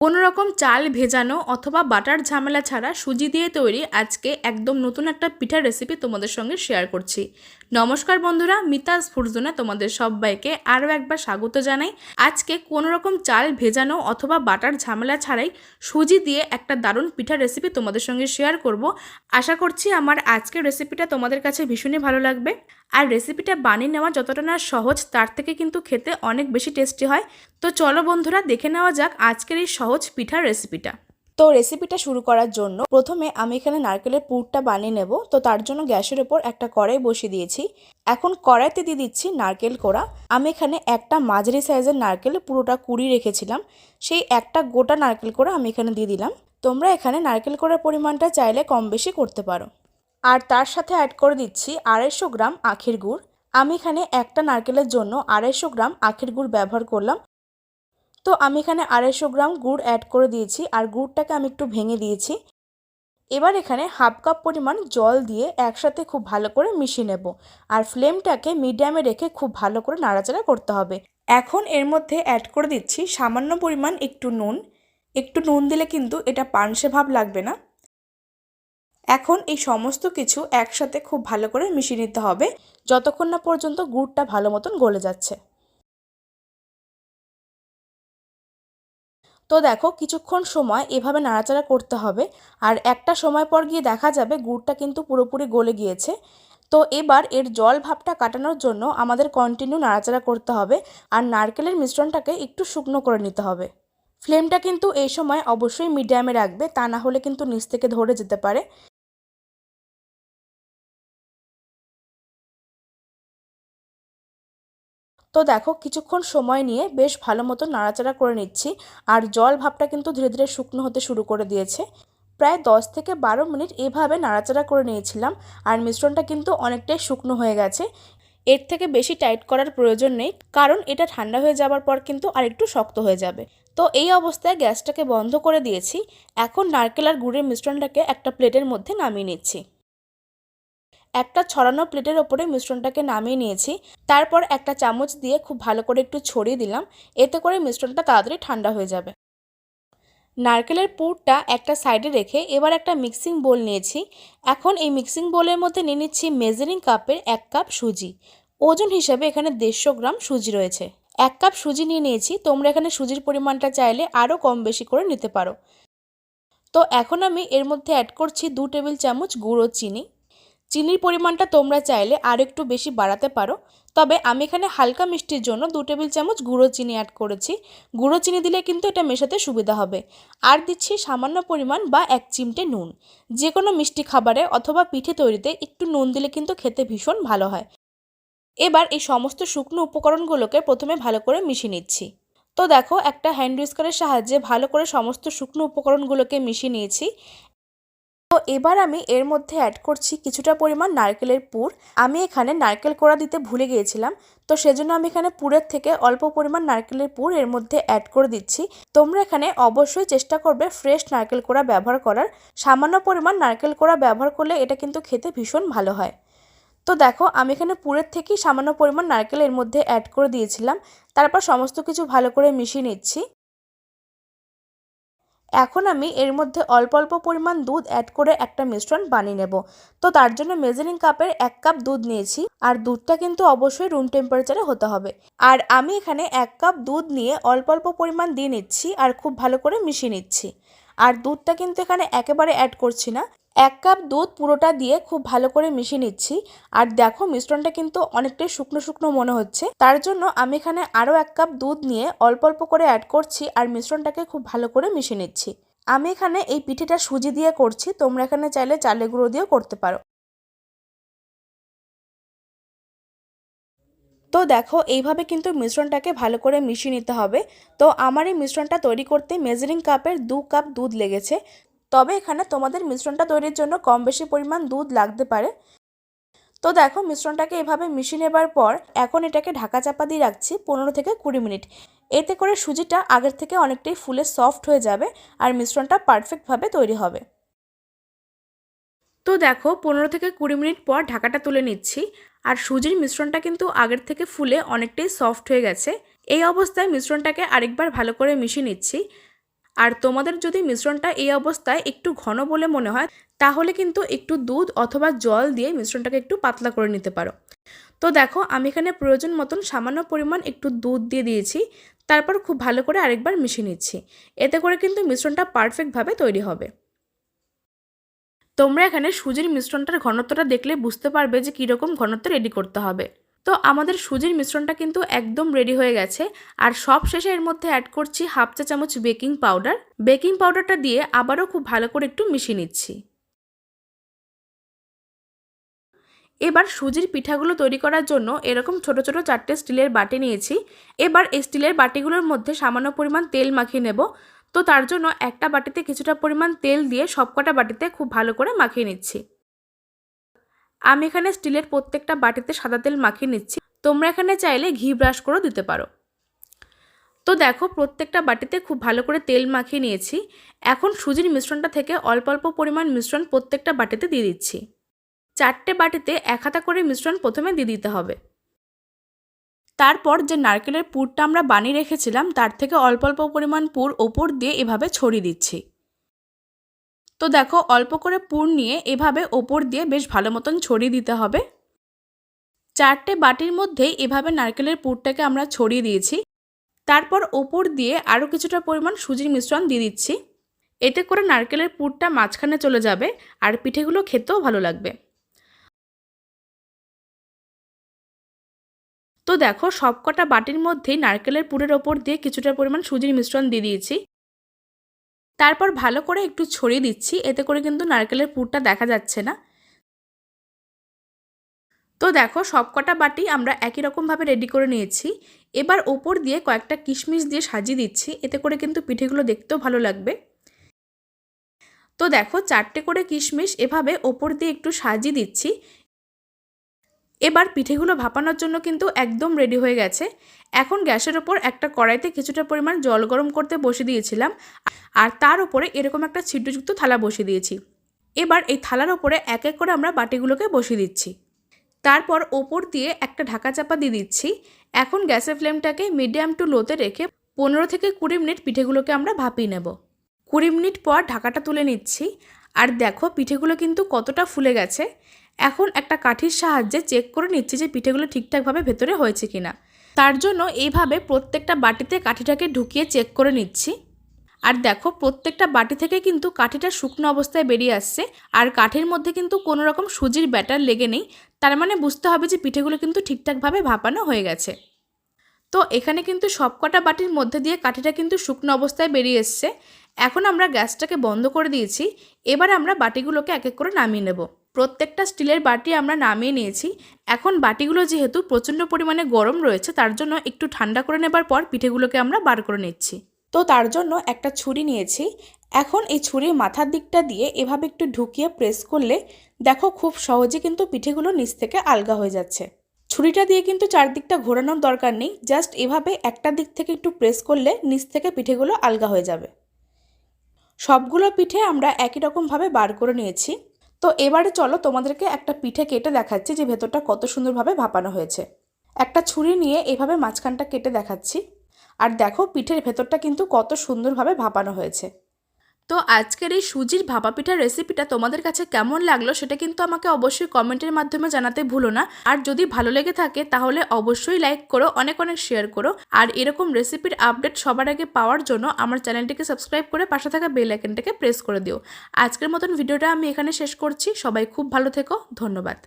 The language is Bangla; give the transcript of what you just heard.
কোনো রকম চাল ভেজানো অথবা বাটার ঝামেলা ছাড়া সুজি দিয়ে তৈরি আজকে একদম নতুন একটা পিঠার রেসিপি তোমাদের সঙ্গে শেয়ার করছি। নমস্কার বন্ধুরা, মিতাজ ফুডজোনে তোমাদের সবাইকে আরও একবার স্বাগত জানাই। আজকে কোনো রকম চাল ভেজানো অথবা বাটার ঝামেলা ছাড়াই সুজি দিয়ে একটা দারুণ পিঠার রেসিপি তোমাদের সঙ্গে শেয়ার করব। আশা করছি আমার আজকের রেসিপিটা তোমাদের কাছে ভীষণই ভালো লাগবে। আর রেসিপিটা বানিয়ে নেওয়া যতটা না সহজ, তার থেকে কিন্তু খেতে অনেক বেশি টেস্টি হয়। তো চলো বন্ধুরা, দেখে নেওয়া যাক আজকের এই সহজ পিঠার রেসিপিটা তো রেসিপিটা শুরু করার জন্য প্রথমে আমি এখানে নারকেলের পুরটা বানিয়ে নেব। তো তার জন্য গ্যাসের ওপর একটা কড়াই বসিয়ে দিয়েছি। এখন কড়াইতে দিয়ে দিচ্ছি নারকেল কোড়া। আমি এখানে একটা মাঝারি সাইজের নারকেল পুরোটা কুড়ি রেখেছিলাম। সেই একটা গোটা নারকেল কোড়া আমি এখানে দিয়ে দিলাম। তোমরা এখানে নারকেল কোড়ার পরিমাণটা চাইলে কম বেশি করতে পারো। আর তার সাথে অ্যাড করে দিচ্ছি আড়াইশো গ্রাম আখের গুড়। আমি এখানে একটা নারকেলের জন্য আড়াইশো গ্রাম আখের গুড় ব্যবহার করলাম। তো আমি এখানে আড়াইশো গ্রাম গুড় অ্যাড করে দিয়েছি আর গুড়টাকে আমি একটু ভেঙে দিয়েছি। এবার এখানে হাফ কাপ পরিমাণ জল দিয়ে একসাথে খুব ভালো করে মিশিয়ে নেব। আর ফ্লেমটাকে মিডিয়ামে রেখে খুব ভালো করে নাড়াচাড়া করতে হবে। এখন এর মধ্যে অ্যাড করে দিচ্ছি সামান্য পরিমাণ একটু নুন। একটু নুন দিলে কিন্তু এটা পানসে ভাব লাগবে না। এখন এই সমস্ত কিছু একসাথে খুব ভালো করে মিশিয়ে নিতে হবে, যতক্ষণ না পর্যন্ত গুড়টা ভালো মতন গলে যাচ্ছে। তো দেখো, কিছুক্ষণ সময় এভাবে নাড়াচাড়া করতে হবে, আর একটা সময় পর গিয়ে দেখা যাবে গুড়টা কিন্তু পুরোপুরি গলে গিয়েছে। তো এবার এর জল ভাবটা কাটানোর জন্য আমাদের কন্টিনিউ নাড়াচাড়া করতে হবে, আর নারকেলের মিশ্রণটাকে একটু শুকনো করে নিতে হবে। ফ্লেমটা কিন্তু এই সময় অবশ্যই মিডিয়ামে রাখবে, তা না হলে কিন্তু নিচ থেকে ধরে যেতে পারে। তো দেখো, কিছুক্ষণ সময় নিয়ে বেশ ভালো মতো নাড়াচাড়া করে নিচ্ছি আর জল ভাবটা কিন্তু ধীরে ধীরে শুকনো হতে শুরু করে দিয়েছে। প্রায় দশ থেকে বারো মিনিট এভাবে নাড়াচাড়া করে নিয়েছিলাম আর মিশ্রণটা কিন্তু অনেকটাই শুকনো হয়ে গেছে। এর থেকে বেশি টাইট করার প্রয়োজন নেই, কারণ এটা ঠান্ডা হয়ে যাবার পর কিন্তু আরেকটু শক্ত হয়ে যাবে। তো এই অবস্থায় গ্যাসটাকে বন্ধ করে দিয়েছি। এখন নারকেল আর গুড়ের মিশ্রণটাকে একটা প্লেটের মধ্যে নামিয়ে নিচ্ছি। একটা ছড়ানো প্লেটের ওপরে মিশ্রণটাকে নামিয়ে নিয়েছি। তারপর একটা চামচ দিয়ে খুব ভালো করে একটু ছড়িয়ে দিলাম। এতে করে মিশ্রণটা তাড়াতাড়ি ঠান্ডা হয়ে যাবে। নারকেলের পুরটা একটা সাইডে রেখে এবার একটা মিক্সিং বোল নিয়েছি। এখন এই মিক্সিং বোলের মধ্যে নিয়ে নিচ্ছি মেজারিং কাপের এক কাপ সুজি। ওজন হিসাবে এখানে দেড়শো গ্রাম সুজি রয়েছে। এক কাপ সুজি নিয়ে নিয়েছি। তোমরা এখানে সুজির পরিমাণটা চাইলে আরও কম বেশি করে নিতে পারো। তো এখন আমি এর মধ্যে অ্যাড করছি দু টেবিল চামচ গুঁড়ো চিনি। চিনির পরিমাণটা তোমরা চাইলে আর একটু বেশি বাড়াতে পারো। তবে আমি এখানে হালকা মিষ্টির জন্য দু টেবিল চামচ গুঁড়ো চিনি অ্যাড করেছি। গুঁড়ো চিনি দিলে কিন্তু এটা মেশাতে সুবিধা হবে। আর দিচ্ছি সামান্য পরিমাণ বা এক চিমটে নুন। যে কোনো মিষ্টি খাবারে অথবা পিঠে তৈরিতে একটু নুন দিলে কিন্তু খেতে ভীষণ ভালো হয়। এবার এই সমস্ত শুকনো উপকরণগুলোকে প্রথমে ভালো করে মিশিয়ে নিচ্ছি। তো দেখো, একটা হ্যান্ড উইস্কারের সাহায্যে ভালো করে সমস্ত শুকনো উপকরণগুলোকে মিশিয়ে নিয়েছি। তো এবার আমি এর মধ্যে অ্যাড করছি কিছুটা পরিমাণ নারকেলের পুর। আমি এখানে নারকেল কোড়া দিতে ভুলে গিয়েছিলাম, তো সেজন্য আমি এখানে পুরের থেকে অল্প পরিমাণ নারকেলের পুর এর মধ্যে অ্যাড করে দিচ্ছি। তোমরা এখানে অবশ্যই চেষ্টা করবে ফ্রেশ নারকেল কোড়া ব্যবহার করার। সামান্য পরিমাণ নারকেল কোড়া ব্যবহার করলে এটা কিন্তু খেতে ভীষণ ভালো হয়। তো দেখো, আমি এখানে পুরের থেকেই সামান্য পরিমাণ নারকেল এর মধ্যে অ্যাড করে দিয়েছিলাম। তারপর সমস্ত কিছু ভালো করে মিশিয়ে নিচ্ছি। এখন আমি এর মধ্যে অল্প অল্প পরিমাণ দুধ অ্যাড করে একটা মিশ্রণ বানিয়ে নেব। তো তার জন্য মেজারিং কাপের এক কাপ দুধ নিয়েছি আর দুধটা কিন্তু অবশ্যই রুম টেম্পারেচারে হতে হবে। আর আমি এখানে এক কাপ দুধ নিয়ে অল্প অল্প পরিমাণ দিয়ে নিচ্ছি আর খুব ভালো করে মিশিয়ে নিচ্ছি। আর দুধটা কিন্তু এখানে একেবারে অ্যাড করছি না। এক কাপ দুধ পুরোটা দিয়ে খুব ভালো করে মিশিয়ে নিচ্ছি। আর দেখো মিশ্রণটা কিন্তু অনেকটাই শুকনো শুকনো মনে হচ্ছে। তার জন্য আমি এখানে আরও এক কাপ দুধ নিয়ে অল্প অল্প করে অ্যাড করছি আর মিশ্রণটাকে খুব ভালো করে মিশিয়ে নিচ্ছি। আমি এখানে এই পিঠেটা সুজি দিয়ে করছি। তোমরা এখানে চাইলে চালে গুঁড়ো দিয়েও করতে পারো। তো দেখো এইভাবে কিন্তু মিশ্রণটাকে ভালো করে মিশিয়ে নিতে হবে। তো আমার এই মিশ্রণটা তৈরি করতে মেজারিং কাপের দু কাপ দুধ লেগেছে। তবে এখানে তোমাদের মিশ্রণটা তৈরির জন্য কম বেশি পরিমাণ দুধ লাগতে পারে। তো দেখো, মিশ্রণটাকে এভাবে মিশিয়ে নেবার পর এখন এটাকে ঢাকা চাপা দিয়ে রাখছি পনেরো থেকে কুড়ি মিনিট। এতে করে সুজিটা আগের থেকে অনেকটাই ফুলে সফট হয়ে যাবে আর মিশ্রণটা পারফেক্টভাবে তৈরি হবে। তো দেখো, পনেরো থেকে কুড়ি মিনিট পর ঢাকাটা তুলে নিচ্ছি আর সুজির মিশ্রণটা কিন্তু আগের থেকে ফুলে অনেকটাই সফট হয়ে গেছে। এই অবস্থায় মিশ্রণটাকে আরেকবার ভালো করে মিশিয়ে নিচ্ছি আর তোমাদের যদি মিশ্রণটা এই অবস্থায় একটু ঘন বলে মনে হয়, তাহলে কিন্তু একটু দুধ অথবা জল দিয়ে মিশ্রণটাকে একটু পাতলা করে নিতে পারো। তো দেখো, আমি এখানে প্রয়োজন মতন সামান্য পরিমাণ একটু দুধ দিয়ে দিয়েছি, তারপর খুব ভালো করে আরেকবার মিশিয়ে নিচ্ছি। এতে করে কিন্তু মিশ্রণটা পারফেক্টভাবে তৈরি হবে। তোমরা এখানে সুজির মিশ্রণটার ঘনত্বটা দেখলে বুঝতে পারবে যে কীরকম ঘনত্ব রেডি করতে হবে। তো আমাদের সুজির মিশ্রণটা কিন্তু একদম রেডি হয়ে গেছে। আর সব শেষে এর মধ্যে অ্যাড করছি হাফ চা চামচ বেকিং পাউডার বেকিং পাউডারটা দিয়ে আবারও খুব ভালো করে একটু মিশিয়ে নিচ্ছি। এবার সুজির পিঠাগুলো তৈরি করার জন্য এরকম ছোট ছোট চারটে স্টিলের বাটি নিয়েছি। এবার এই স্টিলের বাটিগুলোর মধ্যে সামান্য পরিমাণ তেল মাখিয়ে নেব। তো তার জন্য একটা বাটিতে কিছুটা পরিমাণ তেল দিয়ে সবকটা বাটিতে খুব ভালো করে মাখিয়ে নিচ্ছি। আমি এখানে স্টিলের প্রত্যেকটা বাটিতে সাদা তেল মাখিয়ে নিচ্ছি। তোমরা এখানে চাইলে ঘি ব্রাশ করেও দিতে পারো। তো দেখো, প্রত্যেকটা বাটিতে খুব ভালো করে তেল মাখিয়ে নিয়েছি। এখন সুজির মিশ্রণটা থেকে অল্প অল্প পরিমাণ মিশ্রণ প্রত্যেকটা বাটিতে দিয়ে দিচ্ছি। চারটে বাটিতে এক হাতা করে মিশ্রণ প্রথমে দিয়ে দিতে হবে। তারপর যে নারকেলের পুরটা আমরা বানিয়ে রেখেছিলাম, তার থেকে অল্প অল্প পরিমাণ পুর ওপর দিয়ে এভাবে ছড়িয়ে দিচ্ছি। তো দেখো, অল্প করে পুর নিয়ে এভাবে ওপর দিয়ে বেশ ভালো মতন ছড়িয়ে দিতে হবে। চারটে বাটির মধ্যেই এভাবে নারকেলের পুরটাকে আমরা ছড়িয়ে দিয়েছি। তারপর ওপর দিয়ে আরও কিছুটা পরিমাণ সুজির মিশ্রণ দিয়ে দিচ্ছি। এতে করে নারকেলের পুরটা মাঝখানে চলে যাবে আর পিঠেগুলো খেতেও ভালো লাগবে। তো দেখো, সবকটা বাটির মধ্যেই নারকেলের পুরের ওপর দিয়ে কিছুটা পরিমাণ সুজির মিশ্রণ দিয়ে দিয়েছি। তারপর ভালো করে একটু ছড়িয়ে দিচ্ছি, এতে করে কিন্তু নারকেলের পুরটা দেখা যাচ্ছে না। তো দেখো সবকটা বাটি আমরা একই রকমভাবে রেডি করে নিয়েছি। এবার ওপর দিয়ে কয়েকটা কিশমিশ দিয়ে সাজিয়ে দিচ্ছি, এতে করে কিন্তু পিঠেগুলো দেখতেও ভালো লাগবে। তো দেখো চারটে করে কিশমিশ এভাবে ওপর দিয়ে একটু সাজিয়ে দিচ্ছি। এবার পিঠেগুলো ভাপানোর জন্য কিন্তু একদম রেডি হয়ে গেছে। এখন গ্যাসের ওপর একটা কড়াইতে কিছুটা পরিমাণ জল গরম করতে বসে দিয়েছিলাম। আর তার উপরে এরকম একটা ছিদ্রযুক্ত থালা বসিয়ে দিয়েছি। এবার এই থালার ওপরে এক এক করে আমরা বাটিগুলোকে বসিয়ে দিচ্ছি। তারপর ওপর দিয়ে একটা ঢাকা চাপা দিয়ে দিচ্ছি। এখন গ্যাসের ফ্লেমটাকে মিডিয়াম টু লোতে রেখে পনেরো থেকে কুড়ি মিনিট পিঠেগুলোকে আমরা ভাপিয়ে নেব। কুড়ি মিনিট পর ঢাকাটা তুলে নিচ্ছি। আর দেখো পিঠেগুলো কিন্তু কতটা ফুলে গেছে। এখন একটা কাঠির সাহায্যে চেক করে নিচ্ছি যে পিঠেগুলো ঠিকঠাকভাবে ভেতরে হয়েছে কিনা। তার জন্য এইভাবে প্রত্যেকটা বাটিতে কাঠিটাকে ঢুকিয়ে চেক করে নিচ্ছি। আর দেখো, প্রত্যেকটা বাটি থেকে কিন্তু কাঠিটা শুকনো অবস্থায় বেরিয়ে আসছে। আর কাঠের মধ্যে কিন্তু কোনো রকম সুজির ব্যাটার লেগে নেই। তার মানে বুঝতে হবে যে পিঠেগুলো কিন্তু ঠিকঠাকভাবে ভাপানো হয়ে গেছে। তো এখানে কিন্তু সবকটা বাটির মধ্যে দিয়ে কাঠিটা কিন্তু শুকনো অবস্থায় বেরিয়ে এসছে। এখন আমরা গ্যাসটাকে বন্ধ করে দিয়েছি। এবার আমরা বাটিগুলোকে এক এক করে নামিয়ে নেব। প্রত্যেকটা স্টিলের বাটি আমরা নামিয়ে নিয়েছি। এখন বাটিগুলো যেহেতু প্রচণ্ড পরিমাণে গরম রয়েছে, তার জন্য একটু ঠান্ডা করে নেবার পর পিঠেগুলোকে আমরা বার করে নিচ্ছি। তো তার জন্য একটা ছুরি নিয়েছি। এখন এই ছুরির মাথার দিকটা দিয়ে এভাবে একটু ঢুকিয়ে প্রেস করলে দেখো খুব সহজে কিন্তু পিঠেগুলো নিচ থেকে আলগা হয়ে যাচ্ছে। ছুরিটা দিয়ে কিন্তু চারদিকটা ঘোরানোর দরকার নেই, জাস্ট এভাবে একটা দিক থেকে একটু প্রেস করলে নিচ থেকে পিঠেগুলো আলগা হয়ে যাবে। সবগুলো পিঠে আমরা একই রকমভাবে বার করে নিয়েছি। তো এবারে চলো তোমাদেরকে একটা পিঠে কেটে দেখাচ্ছি যে ভেতরটা কত সুন্দরভাবে ভাপানো হয়েছে। একটা ছুরি নিয়ে এভাবে মাঝখানটা কেটে দেখাচ্ছি। আর দেখো পিঠের ভেতরটা কিন্তু কত সুন্দরভাবে ভাপানো হয়েছে। তো আজকের এই সুজির ভাপা পিঠার রেসিপিটা তোমাদের কাছে কেমন লাগল সেটা কিন্তু আমাকে অবশ্যই কমেন্টের মাধ্যমে জানাতে ভুলো না। আর যদি ভালো লেগে থাকে তাহলে অবশ্যই লাইক করো, অনেক অনেক শেয়ার করো। আর এরকম রেসিপির আপডেট সবার আগে পাওয়ার জন্য আমার চ্যানেলটিকে সাবস্ক্রাইব করে পাশে থাকা বেল আইকনটাকে প্রেস করে দিও। আজকের মতন ভিডিওটা আমি এখানে শেষ করছি। সবাই খুব ভালো থেকো। ধন্যবাদ।